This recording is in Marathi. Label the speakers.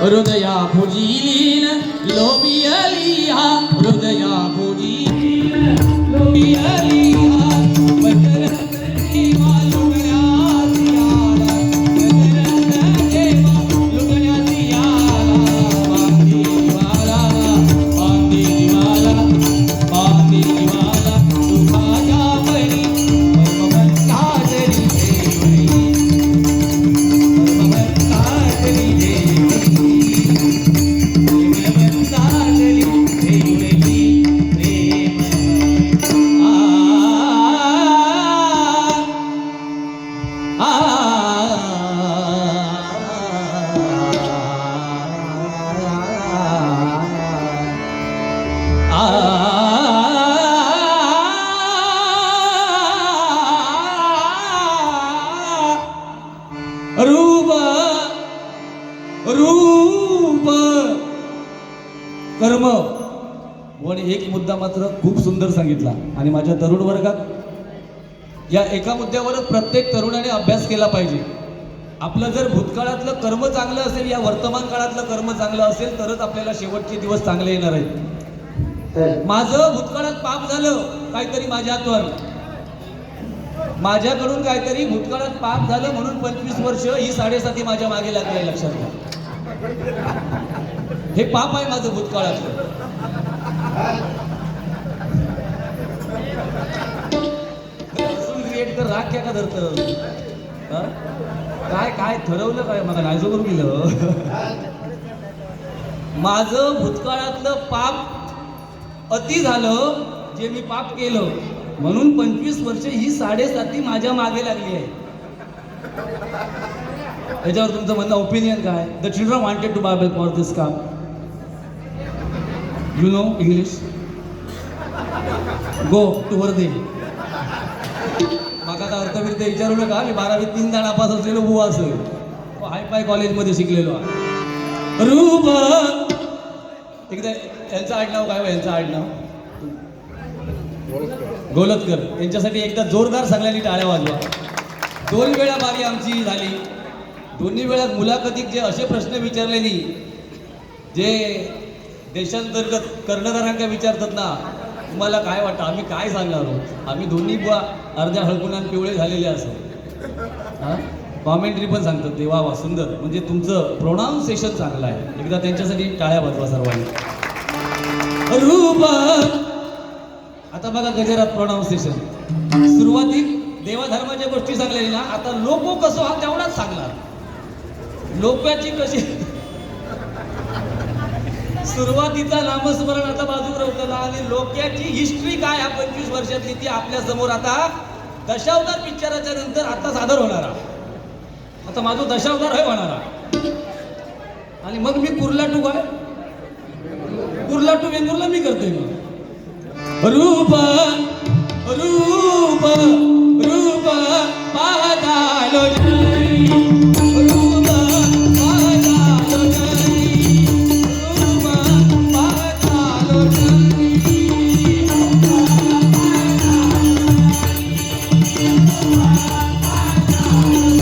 Speaker 1: హృదయా భుజీలీన లోబియలియా హృదయా భుజీలీన లోబియలియా रूप रूप. कर्म. पण एक मुद्दा मात्र खूप सुंदर सांगितला. आणि माझ्या तरुण वर्गात या एका मुद्द्यावरच प्रत्येक तरुणाने अभ्यास केला पाहिजे. आपलं जर भूतकाळातलं कर्म चांगलं असेल या वर्तमान काळातलं कर्म चांगलं असेल तरच आपल्याला शेवटचे दिवस चांगले येणार आहेत. माझं भूतकाळात पाप झालं काहीतरी माझ्या हातवर माझ्याकडून काहीतरी भूतकाळात पाप झालं म्हणून पंचवीस वर्ष ही साडेसाती माझ्या मागे लागली आहे लक्षात घ्या. हे पाप आहे माझं भूतकाळातलं. क्रिएट राग क्या का धरत काय काय ठरवलं काय? मला नायजो करून गेलं माझं भूतकाळातलं पाप अति झालं जे मी पाप केलं. म्हणून पंचवीस वर्ष ही साडेसाती माझ्या मागे लागली आहे. याच्यावर तुमचं म्हणणं ओपिनियन काय? The children wanted to buy for this काम. You know English go to वर्धे आता का अर्थविरुद्ध विचारू नका मी बारावीत तीनदा पास असलेलो बुवा असो हाय फाय कॉलेजमध्ये शिकलेलो आहे. रूप. एकदा यांचं आडनाव काय यांचं आडनाव? गोलतकर. यांच्यासाठी एकदा जोरदार सगळ्यांनी टाळ्या वाजवा. दोन वेळा बारी आमची झाली. दोन्ही वेळा मुलाखतीत जे असे प्रश्न विचारलेली जे देशांतर्गत कर्णधारांका विचारतात ना तुम्हाला काय वाटतं? आम्ही काय सांगणार आहोत? आम्ही दोन्ही बुवा अर्ध्या हळकुणात पिवळे झालेले असो. कॉमेंट्री पण सांगतात ते. वा वा सुंदर. म्हणजे तुमचं प्रोनाऊन्सिएशन चांगलं आहे. एकदा त्यांच्यासाठी टाळ्या वाजवा सर्वांनी. रूप आता बघा गजरात प्रोनाऊन्सिएशन सुरुवातीत देवाधर्माच्या गोष्टी सांगलेल्या. ना आता लोको कसो हा तेवढाच सांगणार. लोकांची कशी सुरुवातीचा नामस्मरण आता बाजूक होतला आणि लोक्याची हिस्ट्री काय हा पंचवीस वर्षातली ती आपल्यासमोर आता दशावतार पिक्चराच्या नंतर आता सादर होणार आता माझं दशावतार आहे होणार आणि मग मी कुर्ला टू काय? कुर्ला टू वेंगुर्ला मी करतोय मग. रूप रूप.
Speaker 2: Oh.